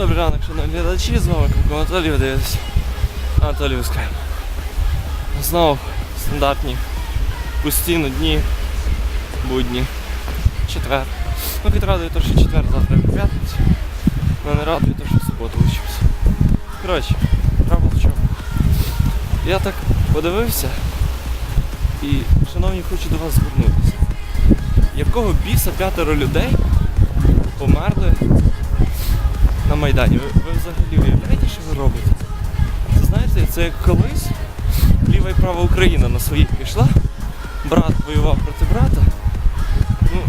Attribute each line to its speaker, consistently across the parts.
Speaker 1: Добрий ранок, шановні глядачі, з вами Круко Анатолій, ви дивитесь Анатолій Скайм. Знову стандартні пусті дні, будні, четвер. Ну, хоч радує то, що четвер, завтра як п'ятниця. Але не радує то, що в суботу вчився. Коротше, правда в чому. Я так подивився і, шановні, хочу до вас звернутися. Якого біса п'ятеро людей померли на Майдані. Ви, ви взагалі уявляєте, що ви робите? Це знаєте, це як колись ліва і права Україна на своїх пішла, брат воював проти брата. Ну,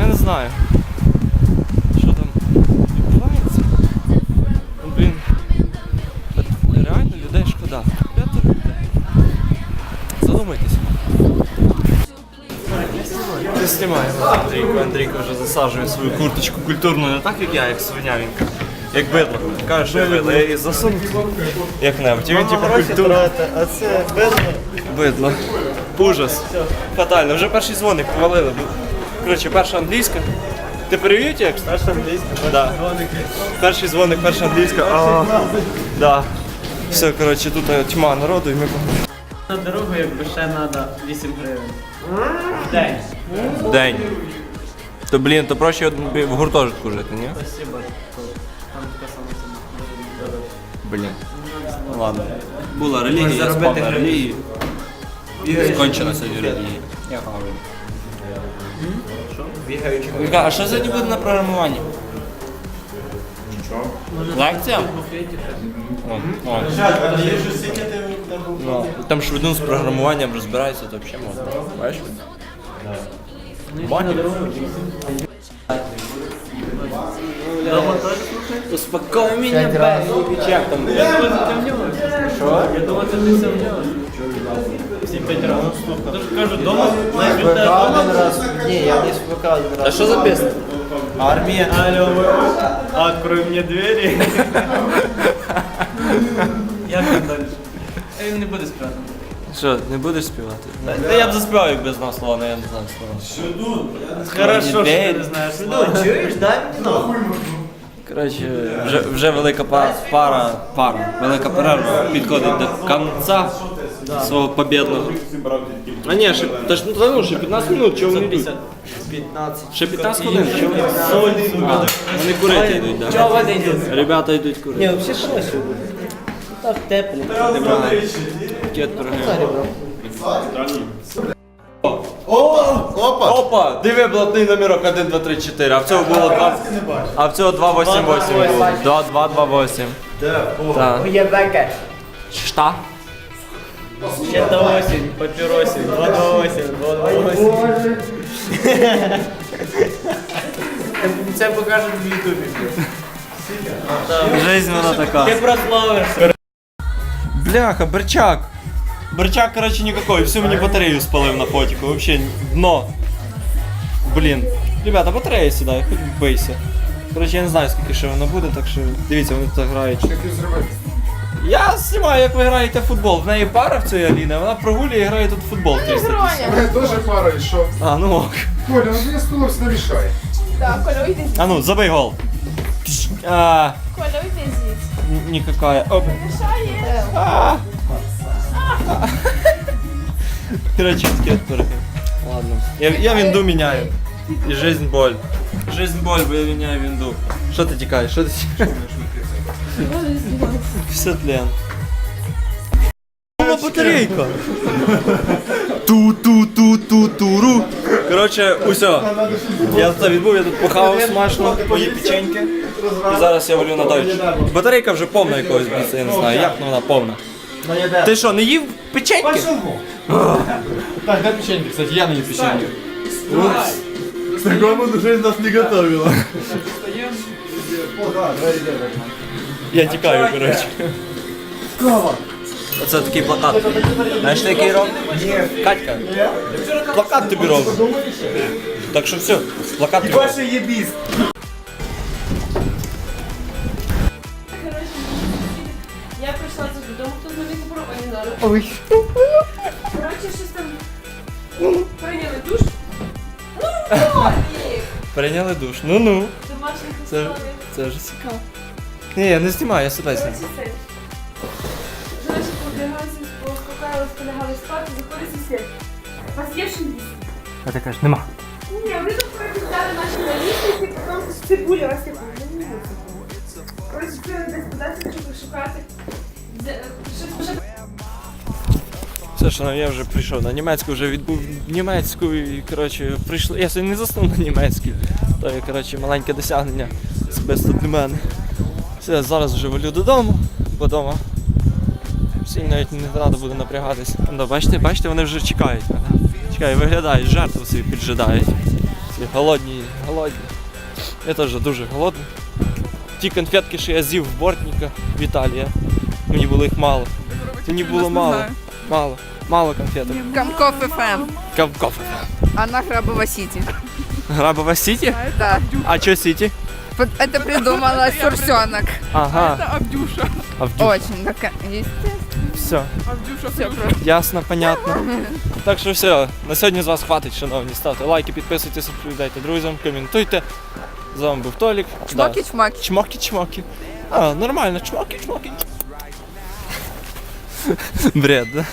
Speaker 1: я не знаю, Ти знімай. Андрійко, Андрійко вже засаджує свою курточку культурну не так, як я, як свинявінка. Як бидло. Каже, що бидло, я її засуну як-небудь. І він типу культурно.
Speaker 2: А це видно?
Speaker 1: Бидло. Ужас. Фатально. Вже перший дзвоник повалили. Коротше, перша англійська. Ти перевів текст?
Speaker 2: Перша англійська,
Speaker 1: Да. Перший дзвоник, перша англійська. А, да. Все, коротше, тут е, тьма народу і ми погнали.
Speaker 2: На дорогу, якби ще треба 8 гривень. В день.
Speaker 1: День. То блін, то проще в гуртожитку жити, ні?
Speaker 2: Спасибо.
Speaker 1: Блін. Ладно. Була релігія, я
Speaker 2: заробити
Speaker 1: спав на Скончилася релігія. Я
Speaker 2: Бігаючи.
Speaker 1: А що сьогодні буде на програмуванні? Лекція? О, о. Ну, Там ж один з програмуванням розбирається, то взагалі можна. Бачиш? Бачиш?
Speaker 2: Дома теж слухай?
Speaker 1: Успокой мене, бей. Як там?
Speaker 2: Я думаю, це в нього. Що? Я думаю, це ти все в нього. Всі п'ять разів. Тож кажу, дома, знаєш, від тебе дома.
Speaker 3: Не, я не смыкал один
Speaker 1: А
Speaker 3: раз.
Speaker 1: що за пісня?
Speaker 3: Армия.
Speaker 2: Алло, открой мне двері. Як там далі? Е, Він не буде співати.
Speaker 1: Що, не будеш співати? Та я б заспівав, якби знав слова, але я не знаю слова.
Speaker 2: Хорошо, що ти не знаєш слова.
Speaker 3: Чуешь, дай мне нахуй.
Speaker 1: Коротше, вже, вже велика па- пара, пара, велика перерва підходить до кінця свого побідного. А ні, ще, та ж, ну, та ну, ще 15 минут, чого вони йдуть?
Speaker 3: 15.
Speaker 1: Ще 15 хвилин, чого вони? А, вони курити йдуть, так?
Speaker 3: Чего воды идет?
Speaker 1: Ребята йдуть курити.
Speaker 3: Не, вообще что сегодня? Так тепло.
Speaker 1: Кет пироги. Опа! Опа! Диви блатний номерок 1, 2, 3, 4. А в цього було 2. А в цього 2, 8, 8 було. 2, 2, 2, 8. Так.
Speaker 3: Уебака.
Speaker 1: Шта?
Speaker 2: Ще до осінь, папіросінь, 228, 228.
Speaker 3: Це покажуть в ютубі.
Speaker 1: Жизнь вона така.
Speaker 2: Ти прославишся.
Speaker 1: Бляха, Берчак. Берчак, короче, никакой. Всю мені батарею спалив на фотику. Вообще дно. Блін. Ребята, батарея сідає, хоч бийся. Короче, я не знаю, скільки ще воно буде, так що дивіться, вони тут грають. Я знімаю, як ви граєте в футбол. В неї пара в цій Аліни, вона прогулює і грає тут в футбол. 300
Speaker 4: Броня.
Speaker 5: Мене теж пара і що?
Speaker 1: А, ну ок.
Speaker 5: Коля, ну мені стулом все мішає.
Speaker 4: Так, Коля, уйди.
Speaker 1: А ну, забий гол. А,
Speaker 4: Коля, уйди
Speaker 1: никакая. Оп. Короче, скет. Ладно. Я, я вінду міняю. І жизнь боль. Жизнь боль, бо я міняю вінду. Що ти тікаєш? Що ти тікаєш? Все тлен. Батарейка. Ту-ту-ту-ту-туру. Коротше, усе. Я це відбув, я тут похавав смачно, мої печеньки. І зараз я валю на дойч. Батарейка вже повна якогось біса, я не знаю, як ну, вона повна. Ти що, не їв печеньки?
Speaker 5: Так, дай печеньки, кстати, я не їм печеньки. С такому жизнь нас не готовила.
Speaker 1: Я тікаю, коротше. Оце такий плакат. Знаєш, ти який роб? Катька. Плакат тобі робить. Так що все, плакат тобі робить.
Speaker 3: ебіст.
Speaker 4: Я прийшла тут додому, хто з мене попробує зараз.
Speaker 3: Ой.
Speaker 4: Коротше, щось там прийняли душ. Ну, Толік!
Speaker 1: Прийняли душ. Ну-ну.
Speaker 4: Домашніх
Speaker 1: Це,
Speaker 4: условиях.
Speaker 1: Це вже цікаво. Ні, я не знімаю, я себе знімаю.
Speaker 4: Коротше, це. Полягали спати, заходить сусід. У вас є що їсти?
Speaker 1: А ти кажеш, нема.
Speaker 4: Ні, ви тут перекидали наші налісниці, потім з цибулі вас. Не. Коротше, це десь подати, щоб шукати. Щось вже
Speaker 1: Все, що я вже прийшов на німецьку, вже відбув німецьку і коротше прийшло. Я сьогодні не заснув на німецькій. То є коротше маленьке досягнення особисто для мене. Все, зараз вже валю додому, бо вдома всім навіть не треба буде напрягатися. Ну, бачите, бачите, вони вже чекають мене. Чекають, виглядають, жертву собі піджидають. Всі голодні, голодні. Я теж дуже голодний. Ті конфетки, що я з'їв в бортника в Італії, мені було їх мало. Мені було мало. Мало. Мало конфеток.
Speaker 6: Комков ФМ.
Speaker 1: Кавков.
Speaker 6: Она Храбова Сити.
Speaker 1: Грабова Сіті?
Speaker 6: Да.
Speaker 1: А чо Сіті?
Speaker 6: Вот Это придумала Сурсенок.
Speaker 1: Ага.
Speaker 7: Авдюша.
Speaker 1: Авдюш.
Speaker 6: Очень такая. Естественно.
Speaker 1: Все.
Speaker 6: Все просто.
Speaker 1: Ясно, понятно. Так що все, на сьогодні з вас хватить, шановні. Ставте лайки, підписуйтесь, відповідайте друзям, коментуйте. З вами був Толік.
Speaker 6: Чмоки-чмоки.
Speaker 1: Чмоки-чмоки. А, нормально, чмоки-чмоки. Бред, да?